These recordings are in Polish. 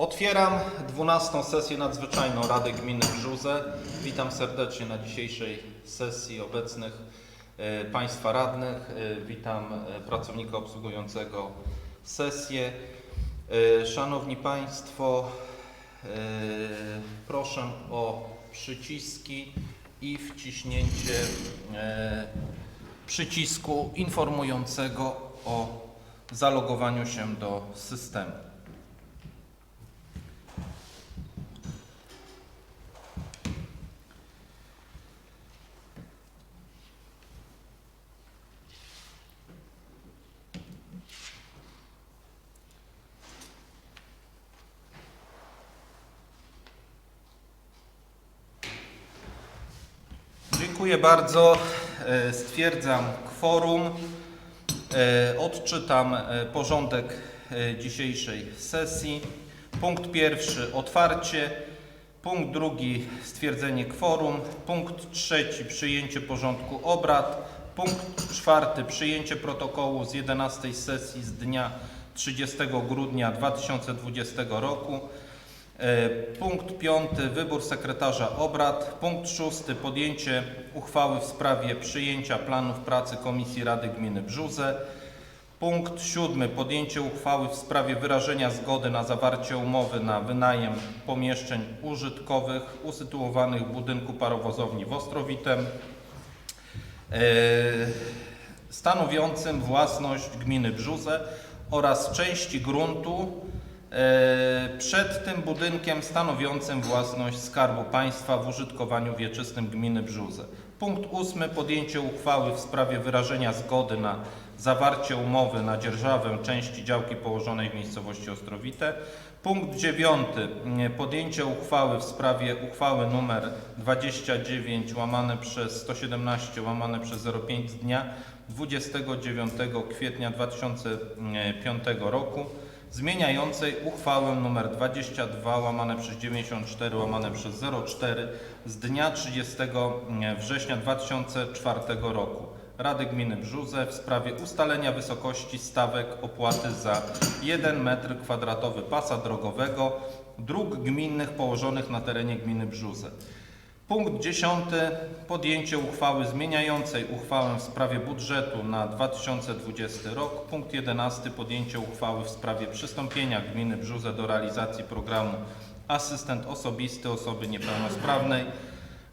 Otwieram 12 sesję nadzwyczajną Rady Gminy Brzuze. Witam serdecznie na dzisiejszej sesji obecnych e, Państwa radnych. E, Witam e, pracownika obsługującego sesję. Szanowni Państwo, proszę o przyciski i wciśnięcie przycisku informującego o zalogowaniu się do systemu. Dziękuję bardzo. E, Stwierdzam kworum. E, Odczytam e, porządek dzisiejszej sesji. Punkt pierwszy otwarcie. Punkt drugi stwierdzenie kworum. Punkt trzeci przyjęcie porządku obrad. Punkt czwarty przyjęcie protokołu z 11 sesji z dnia 30 grudnia 2020 roku. E, Punkt piąty wybór sekretarza obrad. Punkt szósty podjęcie uchwały w sprawie przyjęcia planów pracy Komisji Rady Gminy Brzuze. Punkt siódmy podjęcie uchwały w sprawie wyrażenia zgody na zawarcie umowy na wynajem pomieszczeń użytkowych usytuowanych w budynku parowozowni w Ostrowitem e, stanowiącym własność gminy Brzuze oraz części gruntu przed tym budynkiem stanowiącym własność Skarbu Państwa w użytkowaniu wieczystym gminy Brzuze. Punkt ósmy podjęcie uchwały w sprawie wyrażenia zgody na zawarcie umowy na dzierżawę części działki położonej w miejscowości Ostrowite. Punkt dziewiąty podjęcie uchwały w sprawie uchwały numer 29 łamane przez 117 łamane przez 05 z dnia 29 kwietnia 2005 roku zmieniającej uchwałę nr 22 łamane przez 94 łamane przez 04 z dnia 30 września 2004 roku Rady Gminy Brzuze w sprawie ustalenia wysokości stawek opłaty za 1 m2 pasa drogowego dróg gminnych położonych na terenie gminy Brzuze. Punkt 10. Podjęcie uchwały zmieniającej uchwałę w sprawie budżetu na 2020 rok. Punkt 11. Podjęcie uchwały w sprawie przystąpienia gminy Brzuze do realizacji programu Asystent Osobisty Osoby Niepełnosprawnej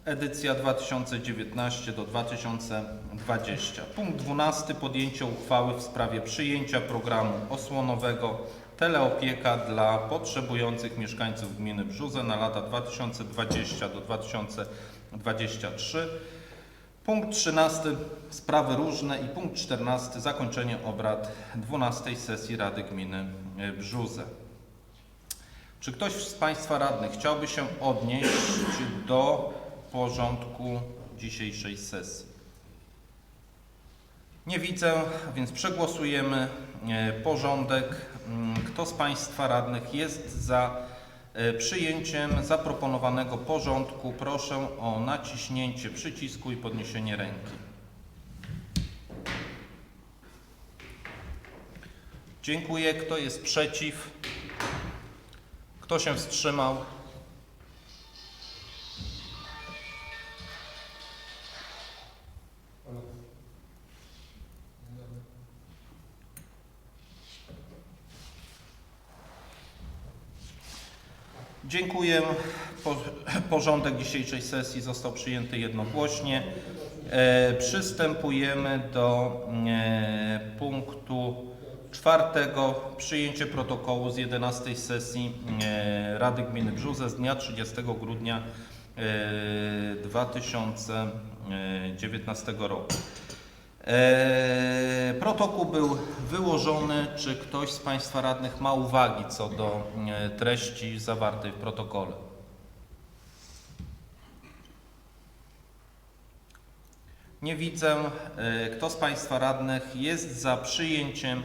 edycja 2019 do 2020. Punkt 12. Podjęcie uchwały w sprawie przyjęcia programu osłonowego Teleopieka dla potrzebujących mieszkańców gminy Brzuze na lata 2020 do 2023. Punkt 13. Sprawy różne i punkt 14. Zakończenie obrad 12 sesji Rady Gminy Brzuze. Czy ktoś z Państwa radnych chciałby się odnieść do porządku dzisiejszej sesji? Nie widzę, więc przegłosujemy e, porządek. Mm, Kto z Państwa radnych jest za e, przyjęciem zaproponowanego porządku? Proszę o naciśnięcie przycisku i podniesienie ręki. Dziękuję. Kto jest przeciw? Kto się wstrzymał? Dziękuję. Po, porządek dzisiejszej sesji został przyjęty jednogłośnie. E, przystępujemy do e, punktu czwartego. Przyjęcie protokołu z 11 sesji e, Rady Gminy Brzuze z dnia 30 grudnia e, 2019 roku. E, Protokół był wyłożony. Czy ktoś z Państwa radnych ma uwagi co do e, treści zawartej w protokole? Nie widzę. E, Kto z Państwa radnych jest za przyjęciem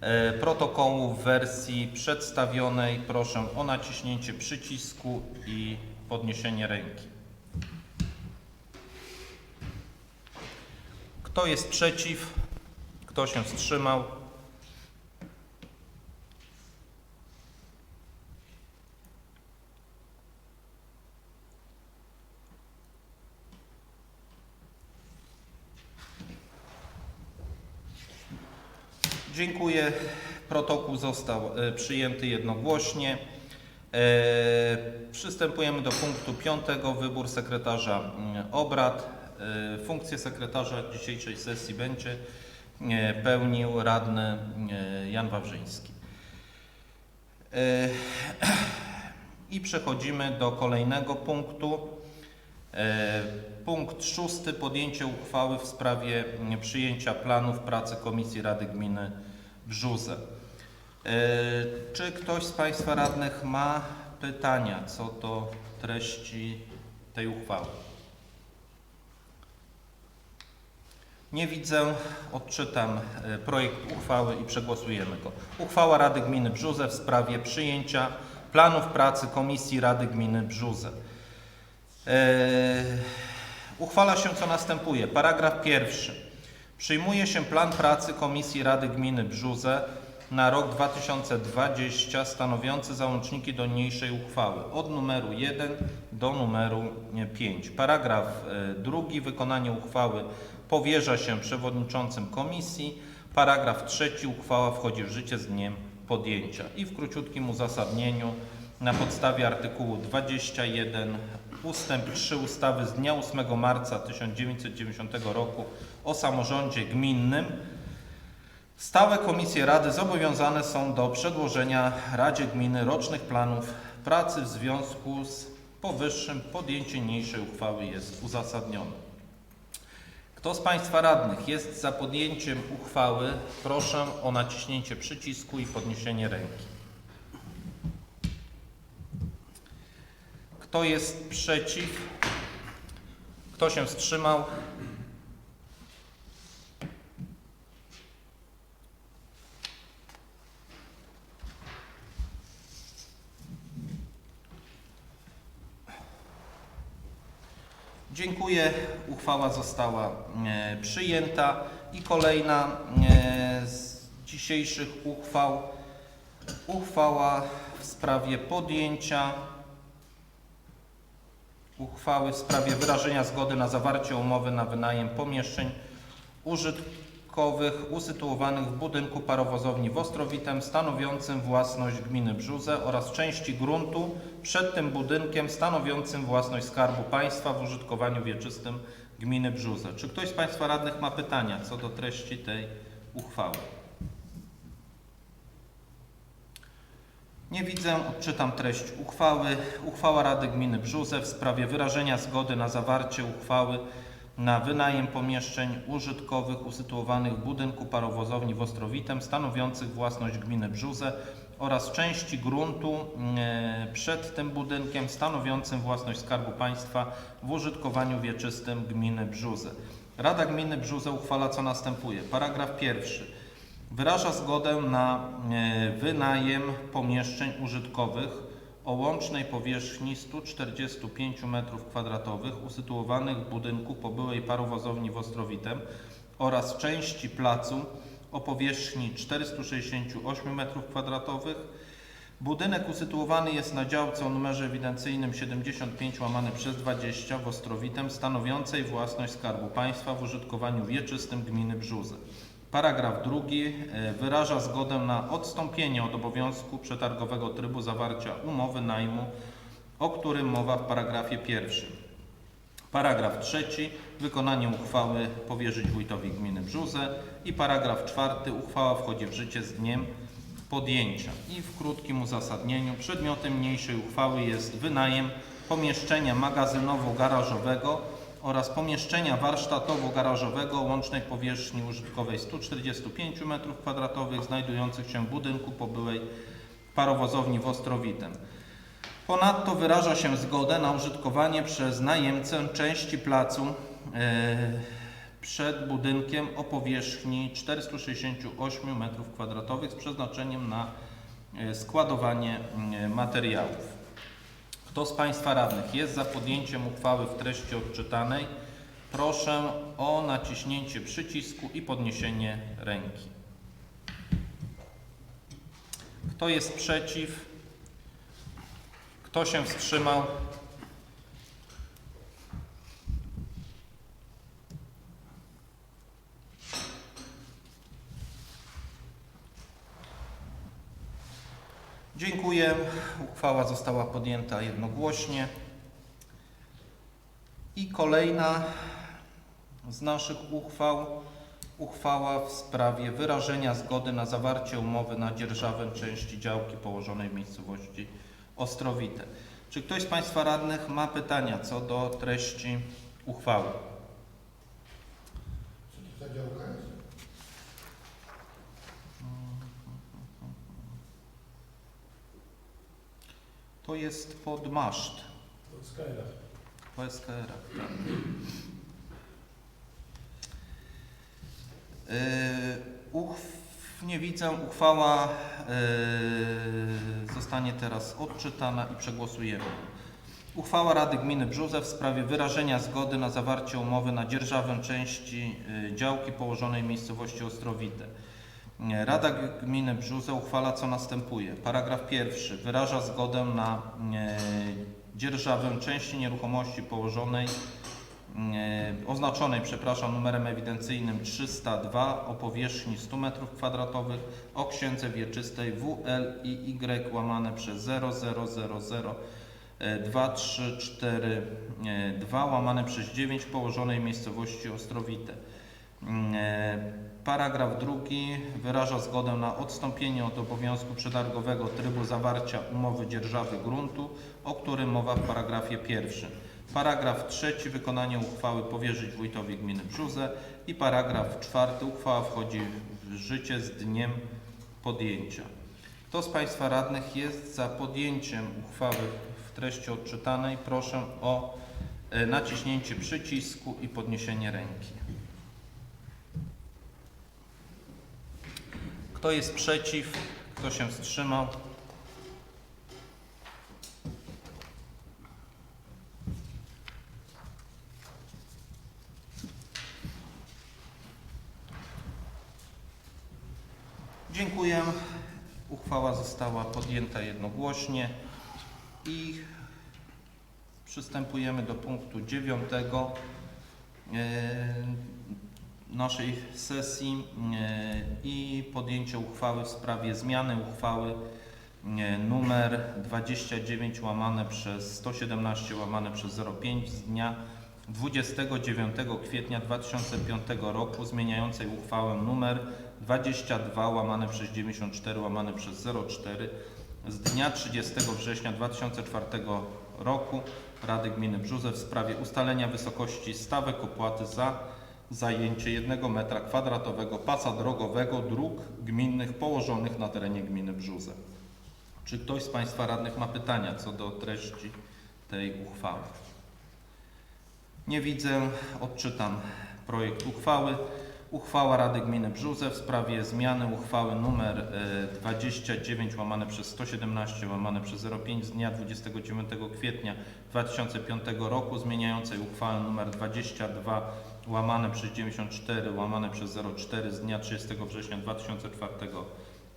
e, protokołu w wersji przedstawionej? Proszę o naciśnięcie przycisku i podniesienie ręki. Kto jest przeciw? Kto się wstrzymał? Dziękuję. Protokół został e, przyjęty jednogłośnie. E, przystępujemy do punktu piątego. Wybór sekretarza mm, obrad. E, Funkcję sekretarza dzisiejszej sesji będzie e, pełnił radny e, Jan Wawrzyński. I przechodzimy do kolejnego punktu. Punkt szósty. Podjęcie uchwały w sprawie przyjęcia planów pracy Komisji Rady Gminy Brzuze. Czy ktoś z Państwa radnych ma pytania co do treści tej uchwały? Nie widzę. Odczytam e, projekt uchwały i przegłosujemy go. Uchwała Rady Gminy Brzuze w sprawie przyjęcia planów pracy Komisji Rady Gminy Brzuze. E, Uchwala się co następuje. Paragraf pierwszy. Przyjmuje się plan pracy Komisji Rady Gminy Brzuze na rok 2020 stanowiący załączniki do niniejszej uchwały od numeru 1 do numeru 5. Paragraf e, drugi. Wykonanie uchwały powierza się przewodniczącym komisji. Paragraf trzeci. Uchwała wchodzi w życie z dniem podjęcia. I w króciutkim uzasadnieniu na podstawie artykułu 21 ustęp 3 ustawy z dnia 8 marca 1990 roku o samorządzie gminnym stałe komisje Rady zobowiązane są do przedłożenia Radzie Gminy rocznych planów pracy w związku z powyższym podjęcie niniejszej uchwały jest uzasadnione. Kto z Państwa radnych jest za podjęciem uchwały, proszę o naciśnięcie przycisku i podniesienie ręki. Kto jest przeciw? Kto się wstrzymał? Dziękuję. Uchwała została e, przyjęta. I kolejna e, z dzisiejszych uchwał. Uchwała w sprawie podjęcia uchwały w sprawie wyrażenia zgody na zawarcie umowy na wynajem pomieszczeń użytkowych usytuowanych w budynku parowozowni w Ostrowitem stanowiącym własność gminy Brzuze oraz części gruntu przed tym budynkiem stanowiącym własność Skarbu Państwa w użytkowaniu wieczystym gminy Brzuze. Czy ktoś z Państwa radnych ma pytania co do treści tej uchwały? Nie widzę. Odczytam treść uchwały. Uchwała Rady Gminy Brzuze w sprawie wyrażenia zgody na zawarcie uchwały na wynajem pomieszczeń użytkowych usytuowanych w budynku parowozowni w Ostrowitem stanowiących własność gminy Brzuze oraz części gruntu e, przed tym budynkiem stanowiącym własność Skarbu Państwa w użytkowaniu wieczystym gminy Brzuze. Rada Gminy Brzuze uchwala co następuje. Paragraf pierwszy. Wyraża zgodę na e, wynajem pomieszczeń użytkowych o łącznej powierzchni 145 m2 usytuowanych w budynku po byłej parowozowni w Ostrowitem oraz części placu o powierzchni 468 m2. Budynek usytuowany jest na działce o numerze ewidencyjnym 75 łamane przez 20 w Ostrowitem stanowiącej własność Skarbu Państwa w użytkowaniu wieczystym gminy Brzuze. Paragraf drugi e, wyraża zgodę na odstąpienie od obowiązku przetargowego trybu zawarcia umowy najmu, o którym mowa w paragrafie pierwszym. Paragraf trzeci. Wykonanie uchwały powierzyć wójtowi gminy Brzuze. I paragraf czwarty. Uchwała wchodzi w życie z dniem podjęcia. I w krótkim uzasadnieniu przedmiotem niniejszej uchwały jest wynajem pomieszczenia magazynowo-garażowego oraz pomieszczenia warsztatowo-garażowego o łącznej powierzchni użytkowej 145 m2 znajdujących się w budynku po byłej parowozowni w Ostrowitem. Ponadto wyraża się zgodę na użytkowanie przez najemcę części placu e, przed budynkiem o powierzchni 468 m2 z przeznaczeniem na e, składowanie e, materiałów. Kto z Państwa radnych jest za podjęciem uchwały w treści odczytanej? Proszę o naciśnięcie przycisku i podniesienie ręki. Kto jest przeciw? Kto się wstrzymał? Dziękuję. Uchwała została podjęta jednogłośnie. I kolejna z naszych uchwał. Uchwała w sprawie wyrażenia zgody na zawarcie umowy na dzierżawę części działki położonej w miejscowości Ostrowite. Czy ktoś z Państwa radnych ma pytania co do treści uchwały? Co to za działka jest? To jest pod maszt. To Skyra. Po. Tak. Yy, uchw, nie widzę. Uchwała yy, zostanie teraz odczytana i przegłosujemy. Uchwała Rady Gminy Brzuze w sprawie wyrażenia zgody na zawarcie umowy na dzierżawę części yy, działki położonej w miejscowości Ostrowite. Rada Gminy Brzuze uchwala co następuje. Paragraf pierwszy. Wyraża zgodę na dzierżawę części nieruchomości położonej, oznaczonej, przepraszam, numerem ewidencyjnym 302 o powierzchni 100 m2 o księdze wieczystej WLIY łamane przez 0000 e, 2342 łamane przez 9 położonej miejscowości Ostrowite. Paragraf drugi wyraża zgodę na odstąpienie od obowiązku przetargowego trybu zawarcia umowy dzierżawy gruntu, o którym mowa w paragrafie pierwszym. Paragraf trzeci wykonanie uchwały powierzyć wójtowi gminy Brzuze i paragraf czwarty uchwała wchodzi w życie z dniem podjęcia. Kto z Państwa radnych jest za podjęciem uchwały w treści odczytanej? Proszę o e, naciśnięcie przycisku i podniesienie ręki. Kto jest przeciw? Kto się wstrzymał? Dziękuję. Uchwała została podjęta jednogłośnie i przystępujemy do punktu dziewiątego e, naszej sesji e, i podjęcie uchwały w sprawie zmiany uchwały e, numer 29 łamane przez 117 łamane przez 05 z dnia 29 kwietnia 2005 roku zmieniającej uchwałę numer 22 łamane przez 94 łamane przez 04 z dnia 30 września 2004 roku. Rady Gminy Brzuze w sprawie ustalenia wysokości stawek opłaty za zajęcie 1 metra kwadratowego pasa drogowego dróg gminnych położonych na terenie gminy Brzuze. Czy ktoś z Państwa radnych ma pytania co do treści tej uchwały? Nie widzę. Odczytam projekt uchwały. Uchwała Rady Gminy Brzuze w sprawie zmiany uchwały nr e, 29 łamane przez 117 łamane przez 05 z dnia 29 kwietnia 2005 roku zmieniającej uchwałę nr 22 łamane przez 94 łamane przez 04 z dnia 30 września 2004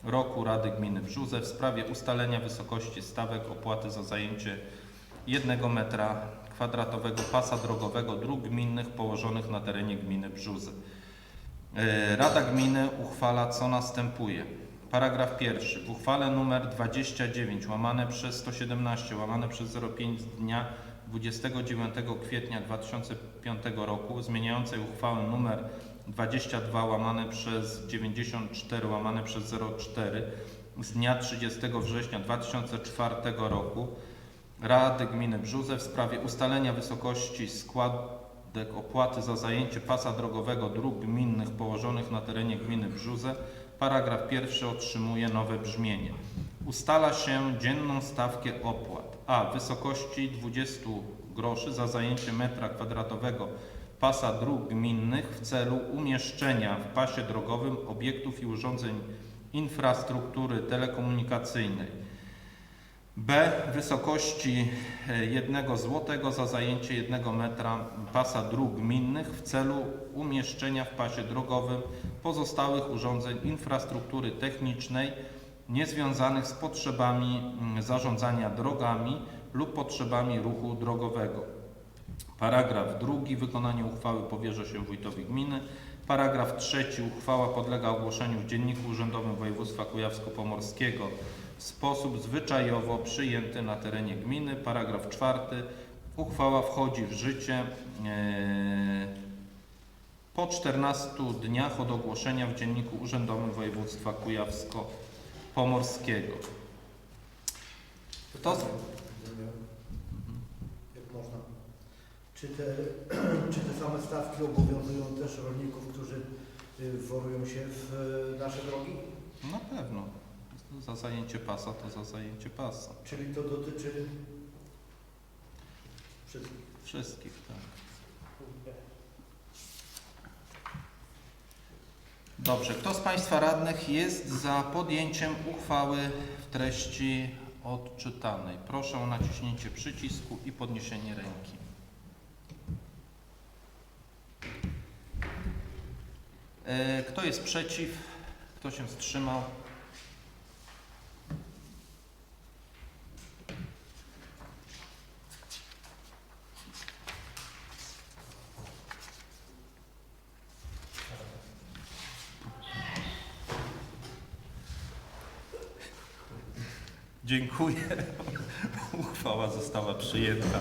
roku Rady Gminy Brzuze w sprawie ustalenia wysokości stawek opłaty za zajęcie 1 metra kwadratowego pasa drogowego dróg gminnych położonych na terenie gminy Brzuzy. E, Rada Gminy uchwala co następuje. Paragraf pierwszy. W uchwale nr 29 łamane przez 117 łamane przez 05 z dnia 29 kwietnia 2005 roku zmieniającej uchwałę nr 22 łamane przez 94 łamane przez 04 z dnia 30 września 2004 roku Rady Gminy Brzuze w sprawie ustalenia wysokości składek opłaty za zajęcie pasa drogowego dróg gminnych położonych na terenie gminy Brzuze. Paragraf pierwszy otrzymuje nowe brzmienie. Ustala się dzienną stawkę opłat a w wysokości 20 groszy za zajęcie metra kwadratowego pasa dróg gminnych w celu umieszczenia w pasie drogowym obiektów i urządzeń infrastruktury telekomunikacyjnej. B. Wysokości 1 zł za zajęcie 1 metra pasa dróg gminnych w celu umieszczenia w pasie drogowym pozostałych urządzeń infrastruktury technicznej niezwiązanych z potrzebami mm, zarządzania drogami lub potrzebami ruchu drogowego. Paragraf drugi. Wykonanie uchwały powierza się wójtowi gminy. Paragraf trzeci. Uchwała podlega ogłoszeniu w Dzienniku Urzędowym Województwa Kujawsko-Pomorskiego w sposób zwyczajowo przyjęty na terenie gminy. Paragraf czwarty. Uchwała wchodzi w życie e, po 14 dniach od ogłoszenia w Dzienniku Urzędowym Województwa Kujawsko-Pomorskiego. To- Pytanie, gdybym miał, Jak można? Czy te, czy te same stawki obowiązują też rolników, którzy y, worują się w y, nasze drogi? Na pewno. Za zajęcie pasa to za zajęcie pasa. Czyli to dotyczy wszystkich. Wszystkich, tak. Dobrze, kto z Państwa radnych jest za podjęciem uchwały w treści odczytanej? Proszę o naciśnięcie przycisku i podniesienie ręki. E, Kto jest przeciw? Kto się wstrzymał? Dziękuję. Uchwała została przyjęta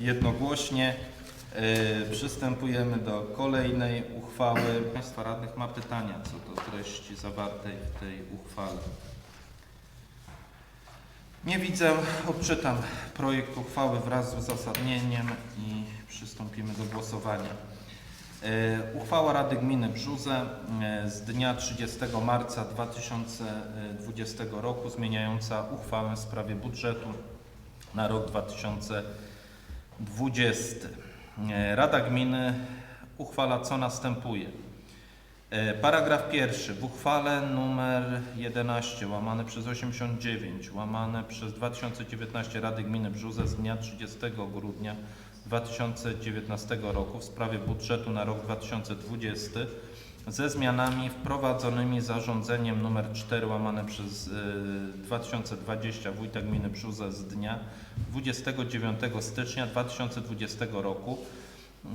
jednogłośnie. E, Przystępujemy do kolejnej uchwały. Państwa radnych ma pytania co do treści zawartej w tej uchwale. Nie widzę. Odczytam projekt uchwały wraz z uzasadnieniem i przystąpimy do głosowania. E, Uchwała Rady Gminy Brzuze e, z dnia 30 marca 2020 roku zmieniająca uchwałę w sprawie budżetu na rok 2020. E, Rada Gminy uchwala co następuje. Paragraf pierwszy. W uchwale numer 11 łamane przez 89 łamane przez 2019 Rady Gminy Brzuze z dnia 30 grudnia 2019 roku w sprawie budżetu na rok 2020 ze zmianami wprowadzonymi zarządzeniem nr 4 łamane przez y, 2020 Wójta Gminy Brzuze z dnia 29 stycznia 2020 roku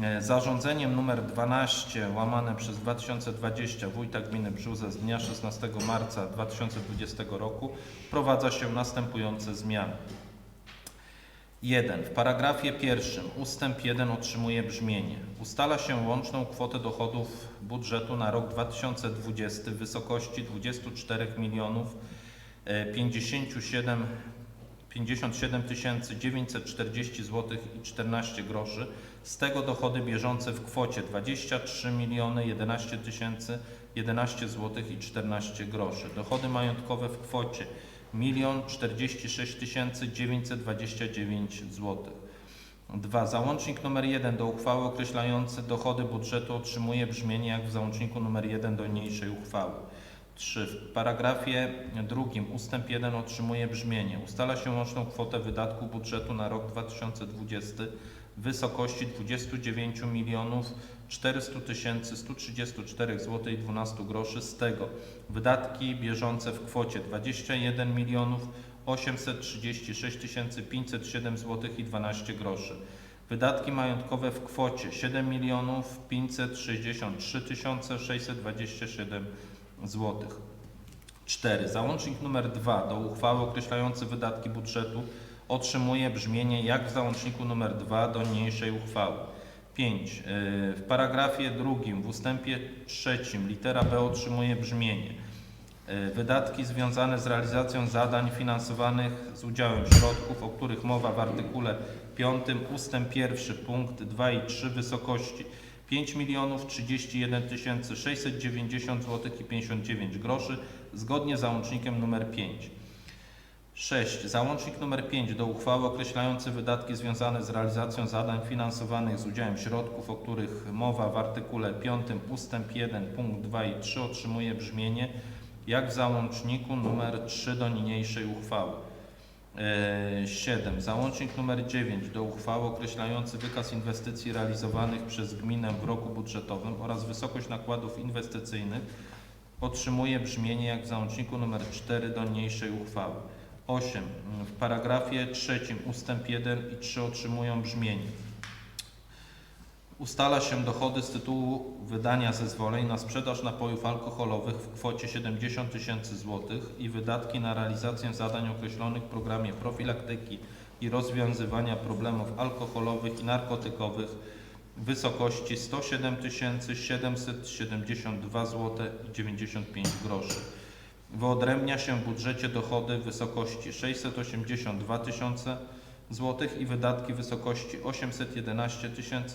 E, Zarządzeniem nr 12 łamane przez 2020 Wójta Gminy Brzuze z dnia 16 marca 2020 roku wprowadza się następujące zmiany. 1. W paragrafie pierwszym ustęp 1 otrzymuje brzmienie. Ustala się łączną kwotę dochodów budżetu na rok 2020 w wysokości 24 milionów e, 57 57 940 zł i 14 groszy, z tego dochody bieżące w kwocie 23 miliony 11 tysięcy 11 zł i 14 groszy. Dochody majątkowe w kwocie 1 046 929 zł. 2. Załącznik nr 1 do uchwały określający dochody budżetu otrzymuje brzmienie jak w załączniku nr 1 do niniejszej uchwały. 3. W paragrafie drugim ustęp 1 otrzymuje brzmienie. Ustala się łączną kwotę wydatków budżetu na rok 2020 wysokości 29 milionów 400 tysięcy 134 zł i 12 groszy. Z tego wydatki bieżące w kwocie 21 milionów 836 507 zł i 12 groszy. Wydatki majątkowe w kwocie 7 milionów 563 627 zł. 4. Załącznik nr 2 do uchwały określający wydatki budżetu otrzymuje brzmienie jak w załączniku nr 2 do niniejszej uchwały. 5. W paragrafie drugim w ustępie trzecim litera B otrzymuje brzmienie y, Wydatki związane z realizacją zadań finansowanych z udziałem środków, o których mowa w artykule 5 ustęp 1 punkt 2 i 3 w wysokości 5 milionów 31 690 zł i 59 groszy zgodnie z załącznikiem nr 5. 6. Załącznik nr 5 do uchwały określający wydatki związane z realizacją zadań finansowanych z udziałem środków, o których mowa w artykule 5 ustęp 1 punkt 2 i 3 otrzymuje brzmienie jak w załączniku nr 3 do niniejszej uchwały. E, 7. Załącznik nr 9 do uchwały określający wykaz inwestycji realizowanych przez gminę w roku budżetowym oraz wysokość nakładów inwestycyjnych otrzymuje brzmienie jak w załączniku nr 4 do niniejszej uchwały. 8. W paragrafie trzecim ustęp 1 i 3 otrzymują brzmienie. Ustala się dochody z tytułu wydania zezwoleń na sprzedaż napojów alkoholowych w kwocie 70 tysięcy złotych i wydatki na realizację zadań określonych w programie profilaktyki i rozwiązywania problemów alkoholowych i narkotykowych w wysokości 107 772 zł i 95 groszy. Wyodrębnia się w budżecie dochody w wysokości 682 tysiące złotych i wydatki w wysokości 811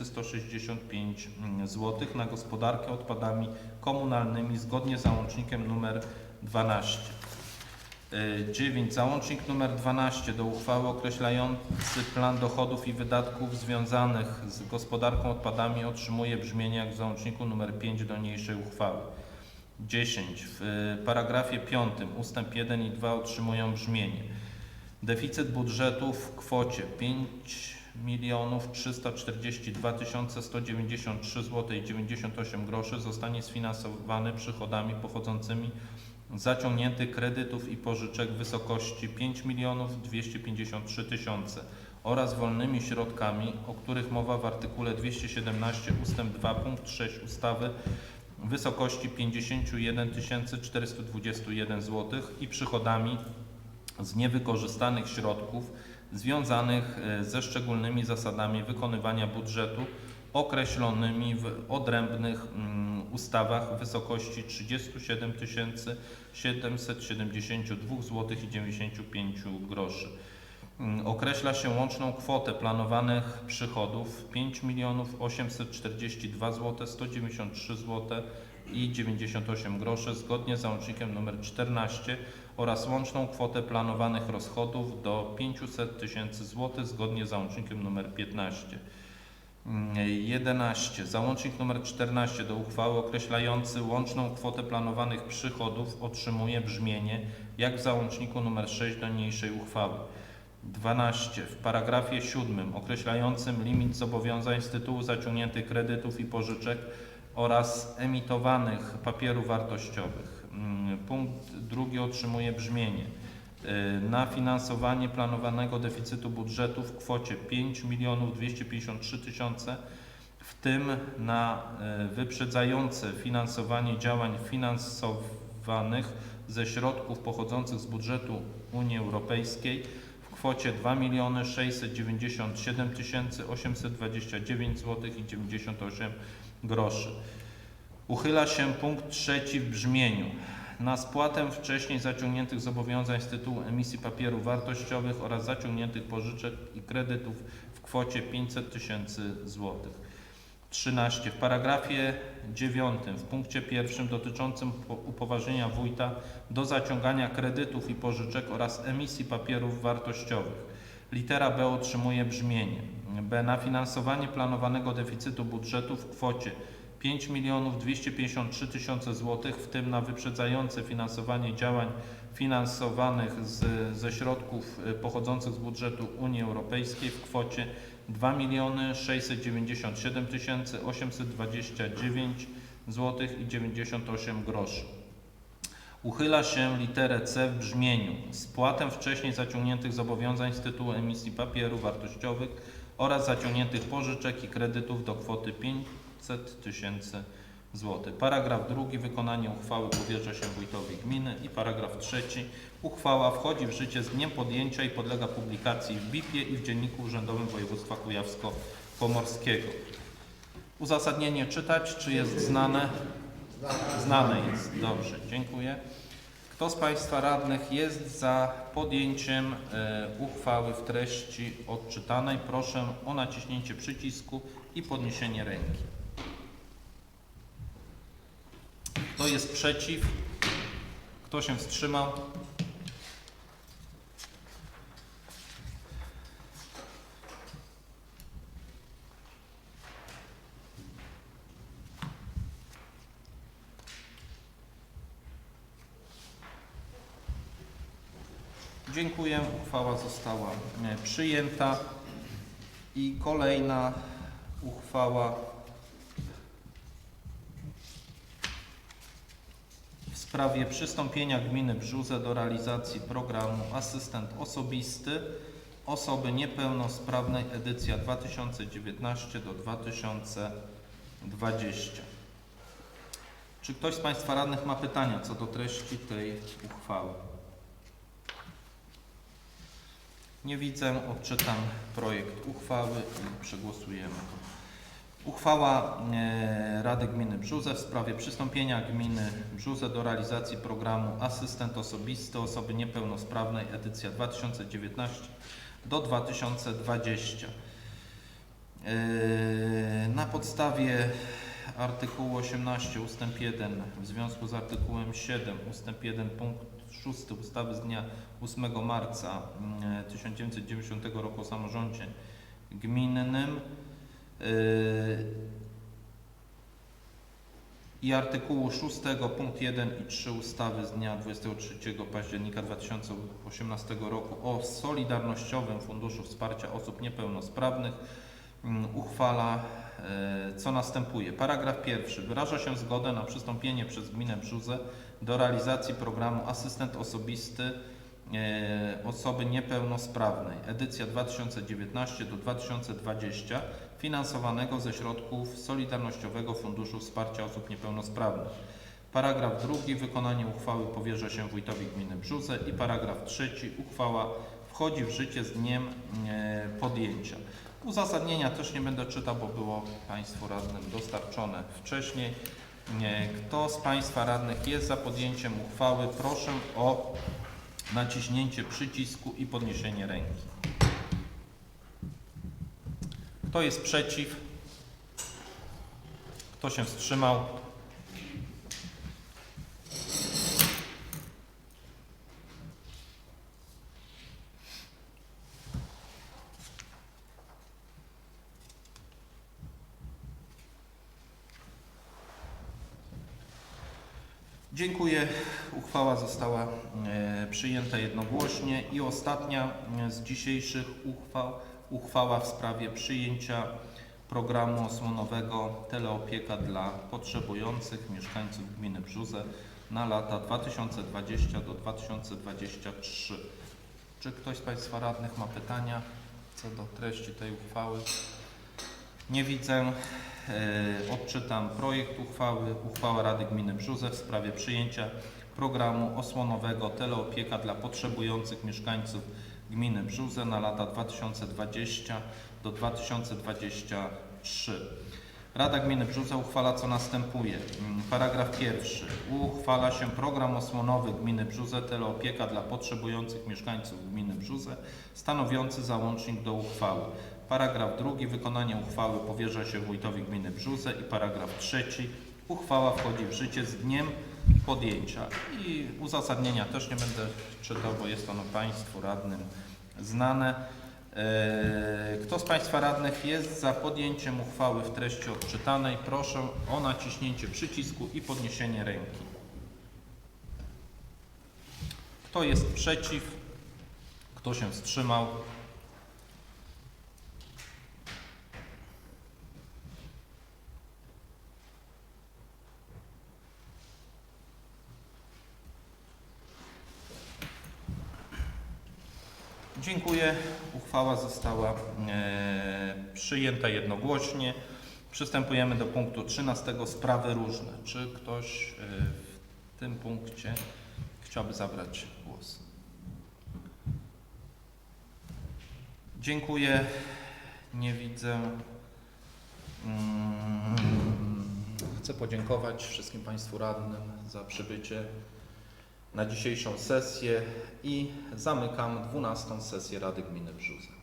165 zł na gospodarkę odpadami komunalnymi zgodnie z załącznikiem nr 12. 9. Załącznik nr 12 do uchwały określający plan dochodów i wydatków związanych z gospodarką odpadami otrzymuje brzmienie jak w załączniku nr 5 do niniejszej uchwały. 10. W paragrafie 5 ustęp 1 i 2 otrzymują brzmienie. Deficyt budżetu w kwocie 5 milionów 342 193 zł i 98 groszy zostanie sfinansowany przychodami pochodzącymi z zaciągniętych kredytów i pożyczek w wysokości 5 milionów 253 tysiące oraz wolnymi środkami, o których mowa w artykule 217 ust. 2 punkt 6 ustawy wysokości 51 421 zł i przychodami z niewykorzystanych środków związanych e, ze szczególnymi zasadami wykonywania budżetu określonymi w odrębnych mm, ustawach w wysokości 37 772 zł i 95 groszy. Mm, Określa się łączną kwotę planowanych przychodów 5 842 zł 193 zł i 98 groszy zgodnie z załącznikiem nr 14 oraz łączną kwotę planowanych rozchodów do 500 tysięcy złotych zgodnie z załącznikiem nr 15. Mm, 11. Załącznik nr 14 do uchwały określający łączną kwotę planowanych przychodów otrzymuje brzmienie jak w załączniku nr 6 do niniejszej uchwały. 12. W paragrafie 7 określającym limit zobowiązań z tytułu zaciągniętych kredytów i pożyczek oraz emitowanych papierów wartościowych. Mm, Punkt drugi otrzymuje brzmienie. Y, Na finansowanie planowanego deficytu budżetu w kwocie 5 milionów 253 tysiące, w tym na y, wyprzedzające finansowanie działań finansowanych ze środków pochodzących z budżetu Unii Europejskiej kwocie 2 miliony 697 tysięcy 829 zł i 98 groszy. Uchyla się punkt trzeci w brzmieniu. Na spłatę wcześniej zaciągniętych zobowiązań z tytułu emisji papierów wartościowych oraz zaciągniętych pożyczek i kredytów w kwocie 500 tysięcy złotych. 13. W paragrafie 9 w punkcie pierwszym dotyczącym po- upoważnienia wójta do zaciągania kredytów i pożyczek oraz emisji papierów wartościowych. Litera B otrzymuje brzmienie. B. Na finansowanie planowanego deficytu budżetu w kwocie 5 milionów 253 tysiące złotych, w tym na wyprzedzające finansowanie działań finansowanych z, ze środków y, pochodzących z budżetu Unii Europejskiej w kwocie 2 miliony 697 tysięcy 829 złotych i 98 groszy. Uchyla się literę C w brzmieniu spłatę wcześniej zaciągniętych zobowiązań z tytułu emisji papierów wartościowych oraz zaciągniętych pożyczek i kredytów do kwoty 500 tysięcy złotych. Paragraf drugi. Wykonanie uchwały powierza się wójtowi gminy. I paragraf trzeci. Uchwała wchodzi w życie z dniem podjęcia i podlega publikacji w BIP-ie i w Dzienniku Urzędowym Województwa Kujawsko-Pomorskiego. Uzasadnienie czytać, czy jest znane? Znane jest. Dobrze, dziękuję. Kto z Państwa radnych jest za podjęciem e, uchwały w treści odczytanej? Proszę o naciśnięcie przycisku i podniesienie ręki. Kto jest przeciw? Kto się wstrzymał? Dziękuję. Uchwała została e, przyjęta. I kolejna uchwała sprawie przystąpienia gminy Brzuze do realizacji programu Asystent Osobisty osoby niepełnosprawnej edycja 2019 do 2020. Czy ktoś z Państwa radnych ma pytania co do treści tej uchwały? Nie widzę, odczytam projekt uchwały i przegłosujemy. Uchwała e, Rady Gminy Brzuze w sprawie przystąpienia gminy Brzuze do realizacji programu Asystent Osobisty Osoby Niepełnosprawnej edycja 2019 do 2020. E, Na podstawie artykułu 18 ust. 1 w związku z artykułem 7 ust. 1 punkt 6 ustawy z dnia 8 marca mm, 1990 roku o samorządzie gminnym i artykułu 6 punkt 1 i 3 ustawy z dnia 23 października 2018 roku o Solidarnościowym Funduszu Wsparcia Osób Niepełnosprawnych mm, uchwala e, co następuje. Paragraf pierwszy. Wyraża się zgodę na przystąpienie przez gminę Brzuzę do realizacji programu Asystent Osobisty osoby niepełnosprawnej edycja 2019 do 2020 finansowanego ze środków Solidarnościowego Funduszu Wsparcia Osób Niepełnosprawnych. Paragraf drugi. Wykonanie uchwały powierza się wójtowi gminy Brzuze i paragraf trzeci. Uchwała wchodzi w życie z dniem e, podjęcia. Uzasadnienia też nie będę czytał, bo było Państwu radnym dostarczone wcześniej. Nie. Kto z Państwa radnych jest za podjęciem uchwały, proszę o naciśnięcie przycisku i podniesienie ręki. Kto jest przeciw? Kto się wstrzymał? Dziękuję. Uchwała została e, przyjęta jednogłośnie. I ostatnia e, z dzisiejszych uchwał, uchwała w sprawie przyjęcia programu osłonowego Teleopieka dla potrzebujących mieszkańców gminy Brzuze na lata 2020 do 2023. Czy ktoś z Państwa radnych ma pytania co do treści tej uchwały? Nie widzę. E, Odczytam projekt uchwały. Uchwała Rady Gminy Brzuze w sprawie przyjęcia programu osłonowego Teleopieka dla potrzebujących mieszkańców gminy Brzuze na lata 2020 do 2023. Rada Gminy Brzuze uchwala co następuje. Mm, Paragraf pierwszy. Uchwala się program osłonowy gminy Brzuze Teleopieka dla potrzebujących mieszkańców gminy Brzuze stanowiący załącznik do uchwały. Paragraf drugi. Wykonanie uchwały powierza się wójtowi gminy Brzuze i paragraf trzeci. Uchwała wchodzi w życie z dniem podjęcia. I uzasadnienia też nie będę czytał, bo jest ono Państwu radnym znane. Eee, Kto z Państwa radnych jest za podjęciem uchwały w treści odczytanej? Proszę o naciśnięcie przycisku i podniesienie ręki. Kto jest przeciw? Kto się wstrzymał? Dziękuję. Uchwała została e, przyjęta jednogłośnie. Przystępujemy do punktu 13. Sprawy różne. Czy ktoś e, w tym punkcie chciałby zabrać głos? Dziękuję. Nie widzę. Mm, Chcę podziękować wszystkim Państwu radnym za przybycie na dzisiejszą sesję i zamykam 12 sesję Rady Gminy Brzuza.